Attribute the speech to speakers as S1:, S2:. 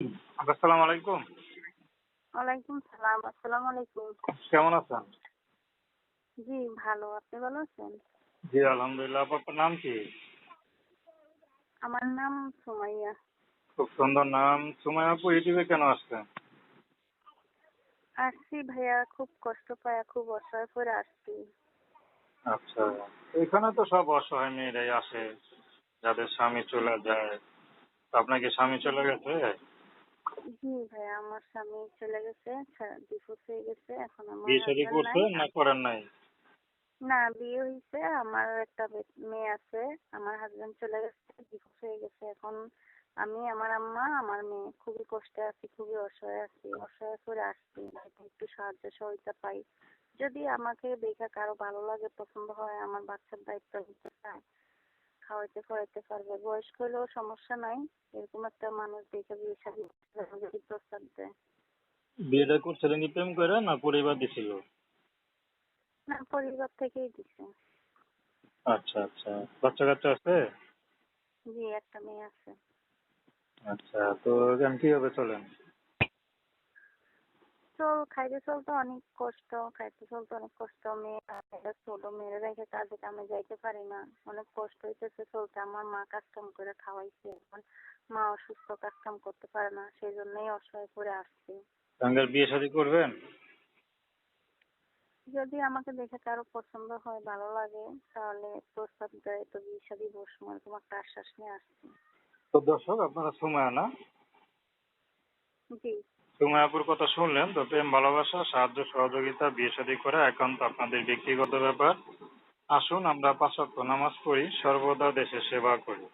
S1: আসসালামু আলাইকুম।
S2: ওয়ালাইকুম সালাম আসসালামু আলাইকুম।
S1: কেমন আছেন?
S2: জি ভালো। আপনি ভালো আছেন?
S1: জি আলহামদুলিল্লাহ। আপনার নাম কি?
S2: আমার নাম সুমাইয়া।
S1: খুব সুন্দর নাম। সুমাই আপু ইউটিউবে কেন আসছেন?
S2: আসছি ভাইয়া খুব কষ্ট পায় খুব অসহায় করে আসছি।
S1: আচ্ছা এখানে তো সব অসহায় মেয়েরাই আসে। যাদের স্বামী চলে যায়। আপনাকে স্বামী চলে গেছে?
S2: জি ভাইয়া আমার স্বামী চলে গেছে ডিভোর্স হয়ে গেছে এখন আমার
S1: বিয়ে শাদী করছেন না করেন নাই?
S2: না বিয়ে হয়েছে আমার একটা মেয়ে আছে আমার হাজবেন্ড চলে গেছে ডিভোর্স হয়ে গেছে এখন আমি আমার আম্মা আমার মেয়ে খুবই কষ্টে আছি খুবই অসহায় আছি অসহায় করে আসছি একটু সাহায্য সহযোগিতা পাই। যদি আমাকে দেখে কারও ভালো লাগে পছন্দ হয় আমার বাচ্চার দায়িত্ব নিতে চায় খাওয়াইতে খাওয়াইতে পারবে। বয়স্ক হলেও সমস্যা নাই। এরকম একটা মানুষ দেখে বিয়ে শাদী যদি প্রস্তাব দেয়।
S1: বিয়েটা করছিলেন কি প্রেম করে না পরিবার দিছিল?
S2: না পরিবার থেকেই দিছে।
S1: আচ্ছা আচ্ছা। বাচ্চা কাচ্চা আছে?
S2: জি একটা মেয়ে আছে।
S1: আচ্ছা তো এখন কীভাবে চলেন?
S2: চল খাইতে চলতে অনেক কষ্ট খাইতে চলতে অনেক কষ্ট। মেয়ে এটা ছোট মেয়েরা রেখে কাজে কামে যাইতে পারি না। অনেক কষ্ট হইতেছে চলতে। আমার মা কাজ কাম করে খাওয়াইছে এখন। মা অসুস্থ কাজ কাম করতে পারে না সেই জন্যই অসহায় করে আসছি।
S1: সঙ্গে বিয়ে শাদী করবেন?
S2: যদি আমাকে দেখে কারও পছন্দ হয় ভালো লাগে তাহলে প্রস্তাব দেয় তো বিয়ে শাদী বসবো। এরকম একটা আশ্বাস নিয়ে আসছি?
S1: তো দর্শক আপনারা সুমায়া না
S2: জি।
S1: সুমায়াপুর কথা শুনলেন, তো প্রেম, ভালোবাসা, সাহায্য, সহযোগিতা, বিয়ে শাদী করা একান্ত আপনাদের ব্যক্তিগত ব্যাপার। আসুন আমরা পাঁচ ওয়াক্ত নামাজ পড়ি, সর্বদা দেশের সেবা করি।